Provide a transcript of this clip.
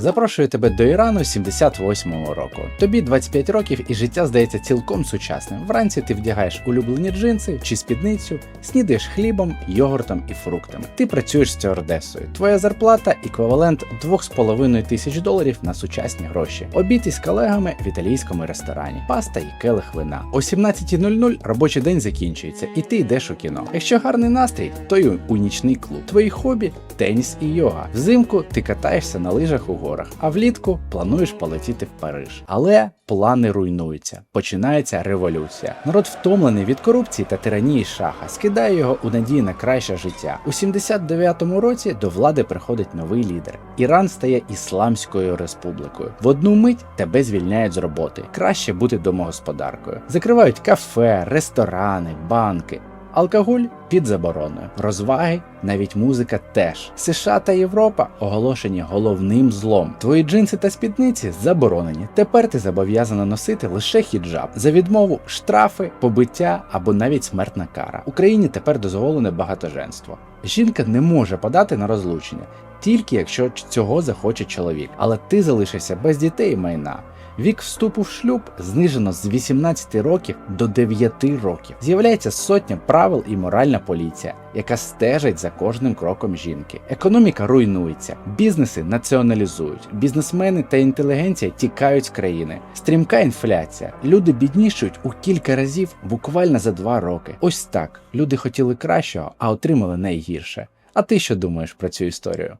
Запрошую тебе до Ірану 78-го року. Тобі 25 років і життя здається цілком сучасним. Вранці ти вдягаєш улюблені джинси чи спідницю, снідаєш хлібом, йогуртом і фруктами. Ти працюєш стюардесою. Твоя зарплата еквівалент 2,5 тисяч доларів на сучасні гроші. Обід із колегами в італійському ресторані, паста і келих вина. О 17.00 робочий день закінчується, і ти йдеш у кіно. Якщо гарний настрій, то й у нічний клуб. Твої хобі теніс і йога. Взимку ти катаєшся на лижах у горах, а влітку плануєш полетіти в Париж. Але плани руйнуються. Починається революція. Народ втомлений від корупції та тиранії шаха, скидає його у надії на краще життя. У 79-му році до влади приходить новий лідер. Іран стає ісламською республікою. В одну мить тебе звільняють з роботи. Краще бути домогосподаркою. Закривають кафе, ресторани, банки. Алкоголь під забороною, розваги, навіть музика теж. США та Європа оголошені головним злом. Твої джинси та спідниці заборонені. Тепер ти зобов'язана носити лише хіджаб. За відмову штрафи, побиття або навіть смертна кара. Україні тепер дозволене багатоженство. Жінка не може подати на розлучення, тільки якщо цього захоче чоловік, але ти залишишся без дітей і майна. Вік вступу в шлюб знижено з 18 років до 9 років. З'являється сотня правил і моральна поліція, яка стежить за кожним кроком жінки. Економіка руйнується, бізнеси націоналізують, бізнесмени та інтелігенція тікають з країни. Стрімка інфляція. Люди біднішують у кілька разів буквально за два роки. Ось так люди хотіли кращого, а отримали найгірше. А ти що думаєш про цю історію?